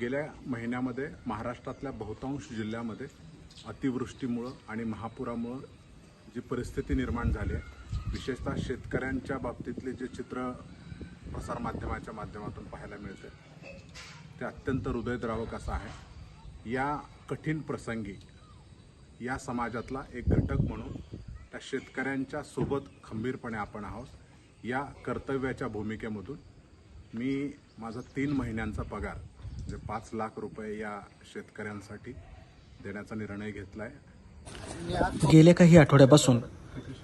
गेल्या महिन्यामध्ये महाराष्ट्रातल्या बहुतांश जिल्ह्यामध्ये अतिवृष्टीमुळं आणि महापुरामुळं जी परिस्थिती निर्माण झाली आहे विशेषतः शेतकऱ्यांच्या बाबतीतले जे चित्र प्रसारमाध्यमाच्या माध्यमातून पाहायला मिळते ते अत्यंत हृदयद्रावक असं आहे. या कठीण प्रसंगी या समाजातला एक घटक म्हणून त्या शेतकऱ्यांच्या सोबत खंबीरपणे आपण आहोत. या कर्तव्याच्या भूमिकेमधून मी माझा तीन महिन्यांचा पगार जे पाच लाख रुपये या शेतकऱ्यांसाठी देण्याचा निर्णय घेतला आहे गेल्या काही आठवड्यापासून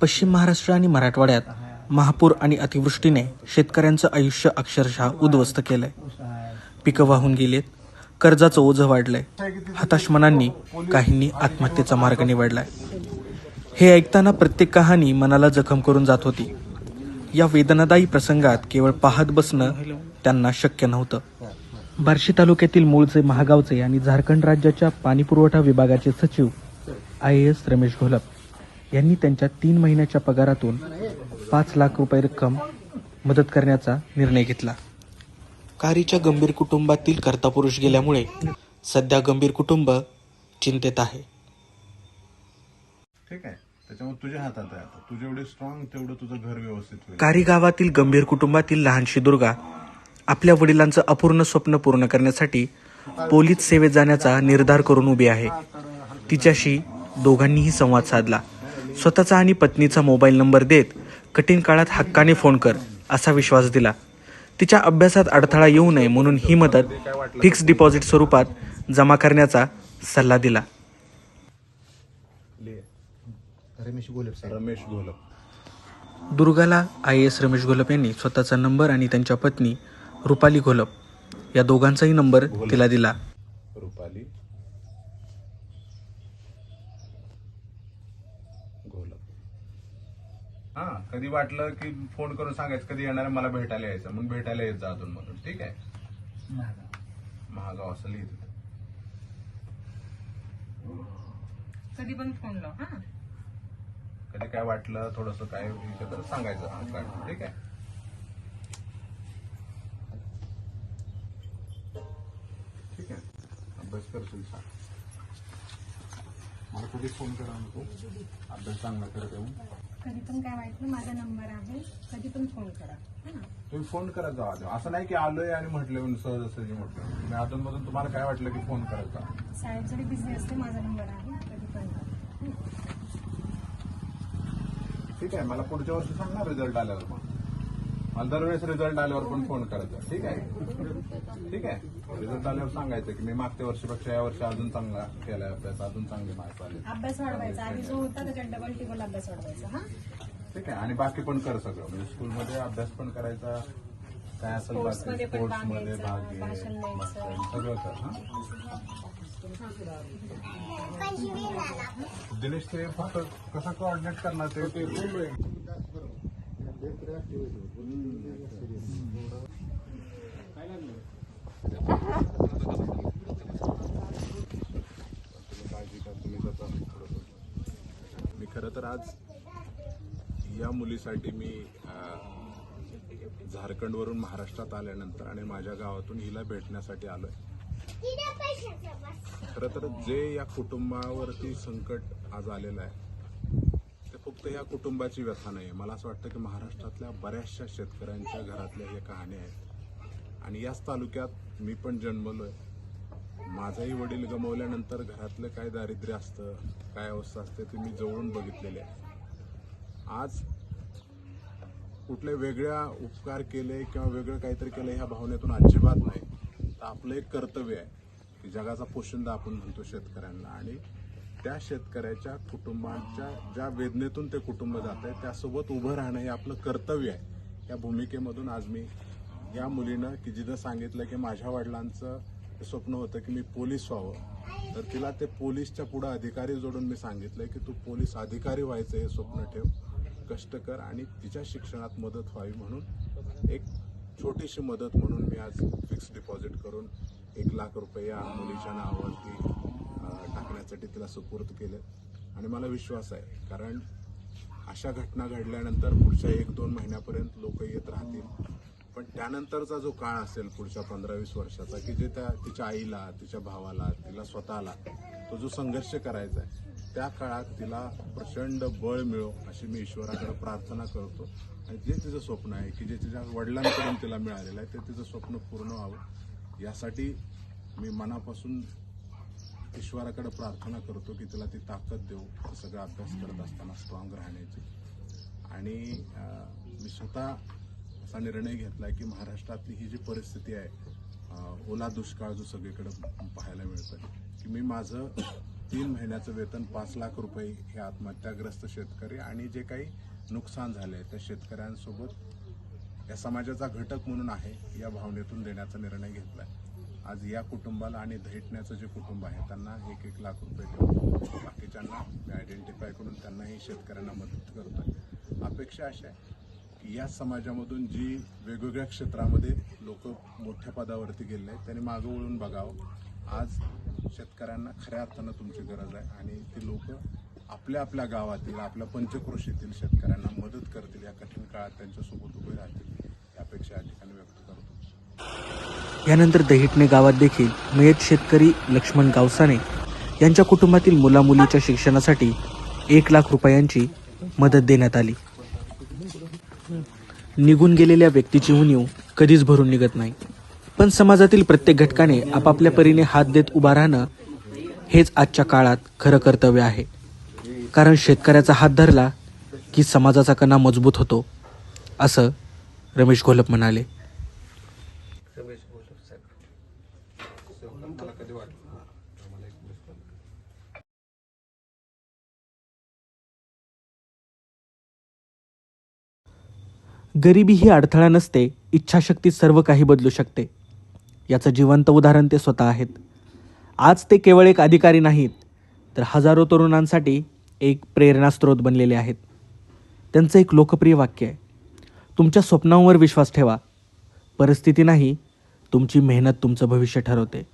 पश्चिम महाराष्ट्र आणि मराठवाड्यात महापूर आणि अतिवृष्टीने शेतकऱ्यांचं आयुष्य अक्षरशः उद्ध्वस्त केलंय. पिकं वाहून गेलेत कर्जाचं ओझं वाढलंय हताश मनांनी काहींनी आत्महत्येचा मार्ग निवडलाय. हे ऐकताना प्रत्येक कहाणी मनाला जखम करून जात होती. या वेदनादायी प्रसंगात केवळ पाहत बसणं त्यांना शक्य नव्हतं. बार्शी तालुक्यातील मूळचे महागावचे आणि झारखंड राज्याच्या पाणीपुरवठा विभागाचे सचिव आय एस रमेश घोलप. यांनी त्यांच्या तीन महिन्याच्या पगारातून पाच लाख रुपये रक्कम मदत करण्याचा निर्णय घेतला. कारच्या गंभीर कुटुंबातील कर्तापुरुष गेल्यामुळे सध्या गंभीर कुटुंब चिंतेत आहे. ठीक आहे. त्याच्यामुळे तुझ्या हातात आहे आता. तू जेवढे स्ट्रॉंग तेवढं तुझं घर व्यवस्थित होईल. कारी गावातील गंभीर कुटुंबातील लहानशी दुर्गा आपल्या वडिलांचं अपूर्ण स्वप्न पूर्ण करण्यासाठी पोलीस सेवेत जाण्याचा निर्धार करून उभी आहे. तिच्याशी दोघांनीही संवाद साधला. स्वतःचा आणि पत्नीचा मोबाईल नंबर देत कठीण काळात हक्काने फोन कर असा विश्वास दिला. तिच्या अभ्यासात अडथळा येऊ नये म्हणून ही मदत फिक्स डिपॉझिट स्वरूपात जमा करण्याचा सल्ला दिला. रमेश दुर्गाला आय एस रमेश घोलप यांनी स्वतःचा नंबर आणि त्यांच्या पत्नी रुपाली घोलप. या दोघांचाही नंबर तिला दिला. रुपाली. हा कधी वाटलं की फोन करून सांगायचं? कधी येणार आहे, मला भेटायला यायचं. मग भेटायला जा अजून मधून ठीक आहे? महागाव. असं लिहित कधी पण फोन लाव हा. कधी काय वाटलं थोडस काय तर सांगायचं. हा, ठीक आहे? करशील सांग मला कधी फोन करा नको. अभ्यास चांगला करत येऊन. कधी पण काय वाटलं माझा नंबर आहे. कधी पण फोन करा. हा तुम्ही फोन करत जा आधी. असं नाही की आलोय आणि म्हटलं सहजासहजी म्हटलं. मी अधून मधून तुम्हाला काय वाटलं की फोन करत जा साहेब जरी बिझी असते माझा नंबर आहे कधी पण करा. ठीक आहे मला पुढच्या वर्षी सांगणार रिझल्ट आल्यावर मग. दरवेळेस रिझल्ट आल्यावर पण फोन करत जा ठीक आहे? ठीक आहे? रिझल्ट आल्यावर सांगायचं की मी मागच्या वर्षीपेक्षा या वर्षी अजून चांगला केलाय अभ्यास अजून चांगले मार्क्स आले. अभ्यास वाढवायचा. आधी जो होता त्याच्यात डबल टिबल अभ्यास वाढवायचा हा? ठीक आहे? आणि बाकी पण कर सगळं. म्हणजे स्कूलमध्ये अभ्यास पण करायचा काय असेल बाकी मध्ये पण स्पोर्ट्स भाग घे. सगळं कर हा? दिनेश ते फक्त कसं कोऑर्डिनेट करणार ते ते काळजी करा, तुम्ही त्याचा थोडंसं- मी खरं तर आज या मुलीसाठी मी झारखंडवरून महाराष्ट्रात आल्यानंतर आणि माझ्या गावातून हिला भेटण्यासाठी आलोय. खरं तर जे या कुटुंबावरती संकट आज आलेलं आहे फक्त या कुटुंबाची व्यथा नाही आहे मला असं वाटतं की महाराष्ट्रातल्या बऱ्याचशा शेतकऱ्यांच्या घरातल्या हे कहाण्या आहेत. आणि याच तालुक्यात मी पण जन्मलोय. माझाही वडील गमावल्यानंतर घरातलं काय दारिद्र्य असतं काय अवस्था असते ते मी जवळून बघितलेले आहे. आज कुठले वेगळ्या उपकार केले किंवा वेगळं काहीतरी केलं ह्या भावनेतून अजिबात नाही. तर आपलं एक कर्तव्य आहे की जगाचा पोशिंदा आपण म्हणतो शेतकऱ्यांना. आणि त्या शेतकऱ्याच्या कुटुंबाच्या ज्या वेदनेतून ते कुटुंब जात आहे त्यासोबत उभं राहणं हे आपलं कर्तव्य आहे. या भूमिकेमधून आज मी या मुलीनं की जिथं सांगितलं की माझ्या वडिलांचं ते स्वप्न होतं की मी पोलीस व्हावं तर तिला ते पोलीसच्या पुढं अधिकारी जोडून मी सांगितलंय की तू पोलीस अधिकारी व्हायचं हे स्वप्न ठेव कष्ट कर आणि तिच्या शिक्षणात मदत व्हावी म्हणून एक छोटीशी मदत म्हणून मी आज फिक्स डिपॉझिट करून एक लाख रुपये या मुलीच्या नावावरती टाकण्यासाठी तिला सुपूर्द केले. आणि मला विश्वास आहे कारण अशा घटना घडल्यानंतर पुढच्या एक दोन महिन्यापर्यंत लोक येत राहतील. पण त्यानंतरचा जो काळ असेल पुढच्या पंधरा वीस वर्षाचा की जे त्या तिच्या आईला तिच्या भावाला तिला स्वतःला तो जो संघर्ष करायचा आहे त्या काळात तिला प्रचंड बळ मिळो अशी मी ईश्वराकडे प्रार्थना करतो. आणि जे तिचं स्वप्न आहे की जे तिच्या वडिलांकडून तिला मिळालेलं आहे ते तिचं स्वप्न पूर्ण व्हावं. यासाठी मी मनापासून ईश्वराकडे प्रार्थना करतो की तिला ती ताकद देऊ. सगळा अभ्यास करत असताना स्ट्रॉंग राहण्याची. आणि मी स्वतः असा निर्णय घेतला की महाराष्ट्रातली ही जी परिस्थिती आहे ओला दुष्काळ जो सगळीकडे पाहायला मिळतोय की मी माझं तीन महिन्याचं वेतन पाच लाख रुपये हे आत्महत्याग्रस्त शेतकरी आणि जे काही नुकसान झाले त्या शेतकऱ्यांसोबत या समाजाचा घटक म्हणून आहे या भावनेतून देण्याचा निर्णय घेतलाय. आज या कुटुंबाला आणि धैटण्याचं जे कुटुंब आहे त्यांना एक एक लाख रुपये देतो बाकीच्यांना मी आयडेंटिफाय करून त्यांनाही शेतकऱ्यांना मदत करतोय. अपेक्षा अशा आहे की या समाजामधून जी वेगवेगळ्या क्षेत्रामध्ये लोक मोठ्या पदावरती गेले आहेत त्यांनी मागं वळून बघावं. आज शेतकऱ्यांना खऱ्या अर्थानं तुमची गरज आहे आणि ती लोक आपल्या आपल्या गावातील आपल्या पंचक्रोशीतील शेतकऱ्यांना मदत करतील या कठीण काळात त्यांच्यासोबत उभे राहतील यापेक्षा अपेक्षा या ठिकाणी व्यक्त करतो. यानंतर दहिटणे गावात देखील मयत शेतकरी लक्ष्मण गावसाने यांच्या कुटुंबातील मुलामुलीच्या शिक्षणासाठी एक लाख रुपयांची मदत देण्यात आली. निघून गेलेल्या व्यक्तीची उणीव कधीच भरून निघत नाही. पण समाजातील प्रत्येक घटकाने आपापल्या परीने हात देत उभा राहणं हेच आजच्या काळात खरं कर्तव्य आहे. कारण शेतकऱ्याचा हात धरला की समाजाचा कणा मजबूत होतो असं रमेश घोलप म्हणाले. गरिबी ही अडथळा नसते इच्छाशक्ती सर्व काही बदलू शकते. याचं जिवंत उदाहरण ते स्वतः आहेत. आज ते केवळ एक अधिकारी नाहीत तर हजारो तरुणांसाठी एक प्रेरणास्त्रोत बनलेले आहेत. त्यांचं एक लोकप्रिय वाक्य आहे. तुमच्या स्वप्नांवर विश्वास ठेवा. परिस्थिती नाही तुमची मेहनत तुमचं भविष्य ठरवते.